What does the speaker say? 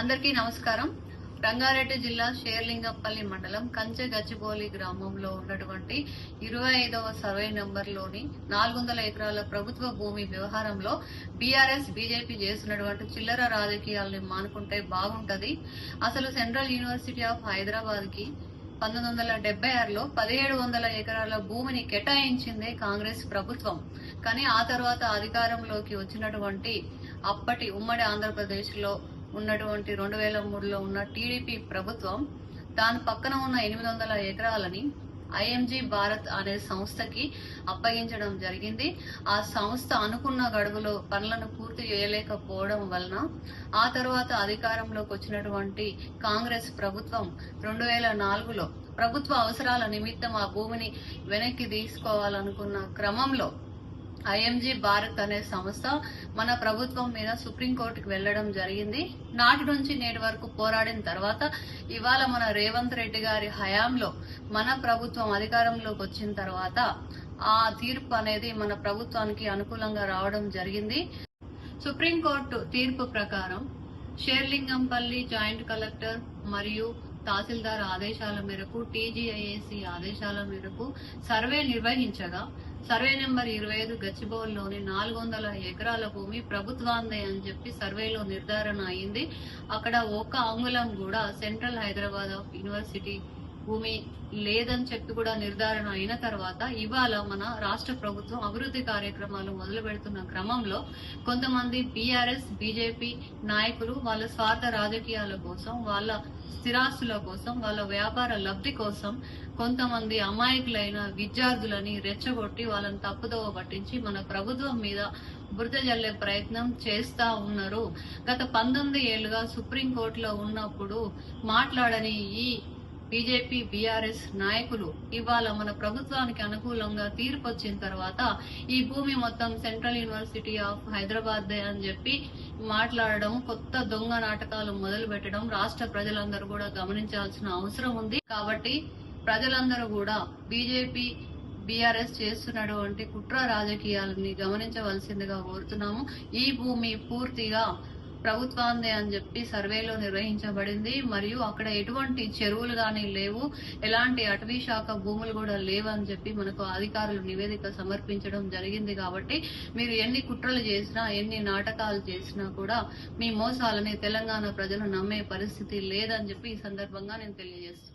అందరికీ నమస్కారం. రంగారెడ్డి జిల్లా షేర్లింగంపల్లి మండలం కంచె గచ్చిబోలి గ్రామంలో ఉన్నటువంటి ఇరవై ఐదవ సర్వే నంబర్లోని నాలుగు వందల ఎకరాల ప్రభుత్వ భూమి వ్యవహారంలో బీఆర్ఎస్ బీజేపీ చేస్తున్నటువంటి చిల్లర రాజకీయాలని మానుకుంటే బాగుంటది. అసలు సెంట్రల్ యూనివర్సిటీ ఆఫ్ హైదరాబాద్కి పంతొమ్మిది వందల డెబ్బై ఆరులో పదిహేడు వందల ఎకరాల భూమిని కేటాయించిందే కాంగ్రెస్ ప్రభుత్వం. కానీ ఆ తర్వాత అధికారంలోకి వచ్చినటువంటి అప్పటి ఉమ్మడి ఆంధ్రప్రదేశ్లో ఉన్నటువంటి రెండు వేల మూడులో ఉన్న టీడీపీ ప్రభుత్వం దాని పక్కన ఉన్న ఎనిమిది వందల ఎకరాలని ఐఎంజీ భారత్ అనే సంస్థకి అప్పగించడం జరిగింది. ఆ సంస్థ అనుకున్న గడువులో పనులను పూర్తి చేయలేకపోవడం వలన ఆ తర్వాత అధికారంలోకి వచ్చినటువంటి కాంగ్రెస్ ప్రభుత్వం రెండు వేల నాలుగులో ప్రభుత్వ అవసరాల నిమిత్తం ఆ భూమిని వెనక్కి తీసుకోవాలనుకున్న క్రమంలో ఐఎంజీ భారత్ అనే సంస్థ మన ప్రభుత్వం మీద సుప్రీంకోర్టుకు వెళ్ళడం జరిగింది. నాటి నుంచి నేటి వరకు పోరాడిన తర్వాత ఇవాళ మన రేవంత్ రెడ్డి గారి హయాంలో మన ప్రభుత్వం అధికారంలోకి వచ్చిన తర్వాత ఆ తీర్పు అనేది మన ప్రభుత్వానికి అనుకూలంగా రావడం జరిగింది. సుప్రీంకోర్టు తీర్పు ప్రకారం షేర్లింగంపల్లి జాయింట్ కలెక్టర్ మరియు తహసీల్దార్ ఆదేశాల మేరకు టీజీఐఏసీ ఆదేశాల మేరకు సర్వే నిర్వహించగా సర్వే నెంబర్ ఇరవై ఐదు గచ్చిబౌల్లోని నాలుగు వందల ఎకరాల భూమి ప్రభుత్వాందే అని చెప్పి సర్వేలో నిర్ధారణ అయింది. అక్కడ ఒక అంగుళం కూడా సెంట్రల్ హైదరాబాద్ ఆఫ్ యూనివర్సిటీ భూమి లేదని చెప్పి కూడా నిర్ధారణ అయిన తర్వాత ఇవాళ మన రాష్ట్ర ప్రభుత్వం అభివృద్ధి కార్యక్రమాలు మొదలు పెడుతున్న క్రమంలో కొంతమంది బీఆర్ఎస్ బీజేపీ నాయకులు వాళ్ళ స్వార్థ రాజకీయాల కోసం వాళ్ళ స్థిరాస్తుల కోసం వాళ్ళ వ్యాపార లబ్ధి కోసం కొంతమంది అమాయకులైన విద్యార్థులని రెచ్చగొట్టి వాళ్ళని తప్పుదోవ పట్టించి మన ప్రభుత్వం మీద బురద జల్లే ప్రయత్నం చేస్తా ఉన్నారు. గత పంతొమ్మిది ఏళ్ళుగా సుప్రీంకోర్టులో ఉన్నప్పుడు మాట్లాడని ఈ బీజేపీ బీఆర్ఎస్ నాయకులు ఇవాళ మన ప్రభుత్వానికి అనుకూలంగా తీర్పు వచ్చిన తర్వాత ఈ భూమి మొత్తం సెంట్రల్ యూనివర్సిటీ ఆఫ్ హైదరాబాద్ అని చెప్పి మాట్లాడడం కొత్త దొంగ నాటకాలు మొదలు పెట్టడం రాష్ట్ర ప్రజలందరూ కూడా గమనించాల్సిన అవసరం ఉంది. కాబట్టి ప్రజలందరూ కూడా బీజేపీ బీఆర్ఎస్ చేస్తున్నటువంటి కుట్ర రాజకీయాలని గమనించవలసిందిగా కోరుతున్నాము. ఈ భూమి పూర్తిగా ప్రభుత్వాందే అని చెప్పి సర్వేలో నిర్వహించబడింది. మరియు అక్కడ ఎటువంటి చెరువులు కానీ లేవు. ఎలాంటి అటవీ శాఖ భూములు కూడా లేవు అని చెప్పి మనకు అధికారులు నివేదిక సమర్పించడం జరిగింది కాబట్టి మీరు ఎన్ని కుట్రలు చేసినా ఎన్ని నాటకాలు చేసినా కూడా మీ మోసాలని తెలంగాణ ప్రజలు నమ్మే పరిస్థితి లేదని చెప్పి ఈ సందర్భంగా నేను తెలియజేస్తున్నాను.